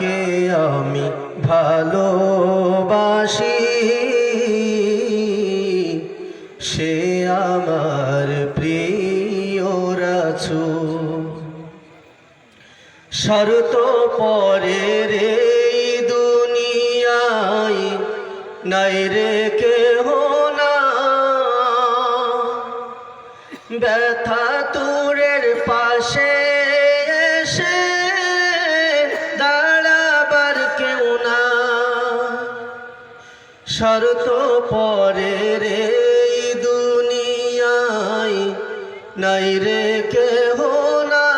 যাকে আমি ভালোবাসি। সে আমার প্রিয় রাসূল শরত পরে রে দুনিয়ায় নাই রে কেহ না। ব্যথা তুরের পাশে শরত পরে রে দুনিয়ায় নাই রে কেহ না।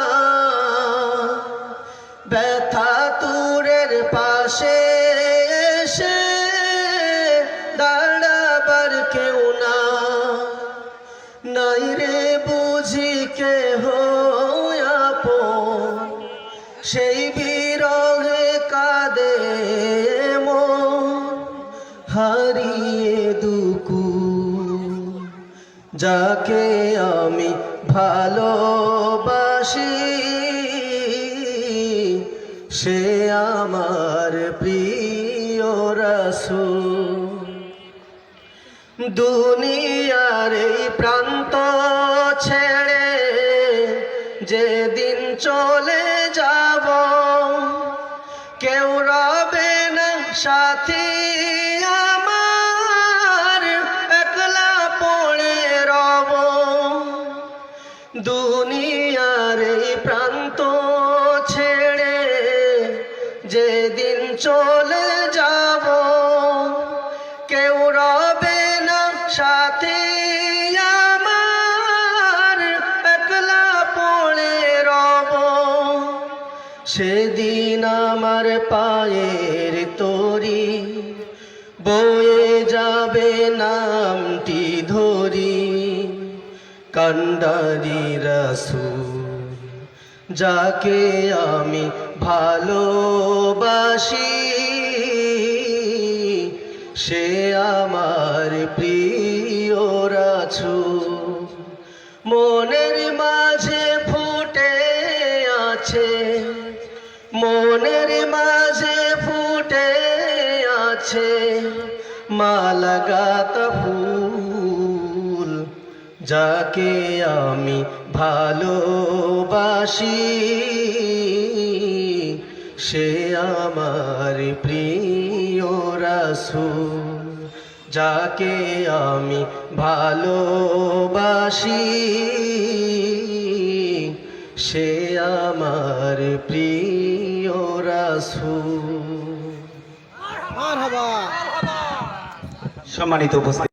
ব্যথা তুরের পাশে এসে দাঁড়াবার কেউ না। নাই রে বুঝি কে আপন, সেই হারিয়ে দুকু, যাকে আমি ভালোবাসি, সে আমার প্রিয় রাসূল। দুনিয়ার এই প্রান্ত ছেড়ে যেদিন চলে যাব দুনিয়ার এই প্রান্ত ছেড়ে যেদিন চলে যাব, কেউ রবে না সাথে আমার, একলা পড়ে রব। সেদিন আমার পায়ের তরি, বয়ে যাবে নামটি ধরি। কান্ডারি রাসূল, যাকে আমি ভালোবাসি, সে আমার প্রিয় রাসূল। মনের মাঝে ফুটে আছে, মনের মাঝে ফুটে আছে, মালাগাত ফুল। যাকে আমি ভালোবাসি সে আমার প্রিয় রাসূল। যাকে আমি ভালোবাসি সে আমার প্রিয় রাসূল। সম্মানিত উপস্থিত